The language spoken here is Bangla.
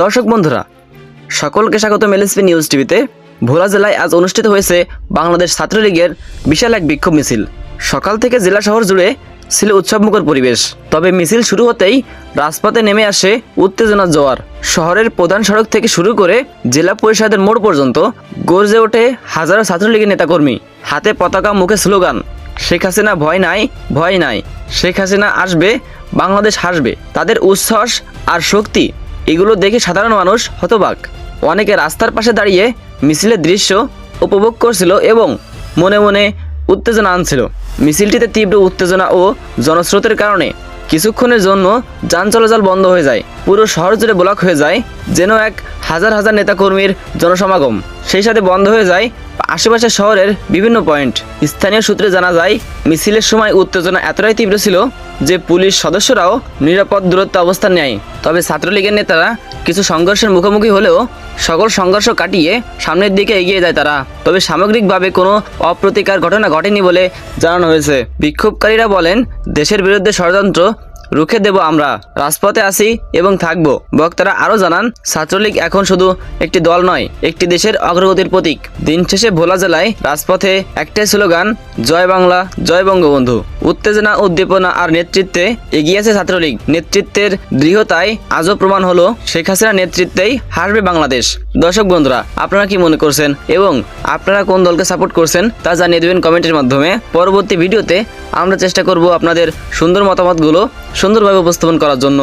দর্শক বন্ধুরা, সকলকে স্বাগত এলএসপি নিউজ টিভিতে। ভোলা জেলায় আজ অনুষ্ঠিত হয়েছে বাংলাদেশ ছাত্রলীগের বিশাল এক বিক্ষোভ মিছিল। সকাল থেকে জেলা শহর জুড়ে ছিল উৎসবমুখর পরিবেশ। তবে মিছিল শুরু হতেই রাজপথে নেমে আসে উত্তেজনার জোয়ার। শহরের প্রধান সড়ক থেকে শুরু করে জেলা পরিষদের মোড় পর্যন্ত গর্জে ওঠে হাজারো ছাত্রলীগের নেতাকর্মী। হাতে পতাকা, মুখে স্লোগান, শেখ হাসিনা ভয় নাই ভয় নাই, শেখ হাসিনা আসবে, বাংলাদেশ হাসবে। তাদের উচ্ছ্বাস আর শক্তি, এগুলো দেখে সাধারণ মানুষ হতবাক। অনেকে রাস্তার পাশে দাঁড়িয়ে মিছিলের দৃশ্য উপভোগ করছিল এবং মনে মনে উত্তেজনা আনছিল। মিছিলটিতে তীব্র উত্তেজনা ও জনস্রোতের কারণে কিছুক্ষণের জন্য যান চলাচল বন্ধ হয়ে যায়। পুরো শহর জুড়ে ব্লক হয়ে যায়, যেন এক হাজার হাজার নেতাকর্মীর জনসমাগম। সেই সাথে বন্ধ হয়ে যায় আশেপাশের শহরের বিভিন্ন পয়েন্ট। স্থানীয় সূত্রে জানা যায়, মিছিলের সময় উত্তেজনা এতটাই তীব্র ছিল যে পুলিশ সদস্যরাও নিরাপদ দূরত্ব অবস্থান নেয়। তবে ছাত্রলীগের নেতারা কিছু সংঘর্ষের মুখোমুখি হলেও সকল সংঘর্ষ কাটিয়ে সামনের দিকে এগিয়ে যায় তারা। তবে সামগ্রিকভাবে কোনো অপ্রতিকার ঘটনা ঘটেনি বলে জানানো হয়েছে। বিক্ষোভকারীরা বলেন, দেশের বিরুদ্ধে ষড়যন্ত্র, রুখে দেব আমরা, রাজপথে আসি এবং থাকব। বক্তারা আরও জানান, ছাত্রলীগ এখন শুধু একটি দল নয়, একটি দেশের অগ্রগতির প্রতীক। দিন শেষে ভোলা জেলায় রাজপথে একটাই স্লোগান, জয় বাংলা, জয় বঙ্গবন্ধু। উত্তেজনা, উদ্দীপনা আর নেতৃত্বে এগিয়ে আছে ছাত্রলীগ। নেতৃত্বের দৃঢ়তায় আজও প্রমাণ হলো শেখ হাসিনার নেতৃত্বেই হারবে বাংলাদেশ। দর্শক বন্ধুরা, আপনারা কি মনে করছেন এবং আপনারা কোন দলকে সাপোর্ট করছেন তা জানিয়ে দেবেন কমেন্টের মাধ্যমে। পরবর্তী ভিডিওতে আমরা চেষ্টা করব আপনাদের সুন্দর মতামতগুলো সুন্দরভাবে উপস্থাপন করার জন্য।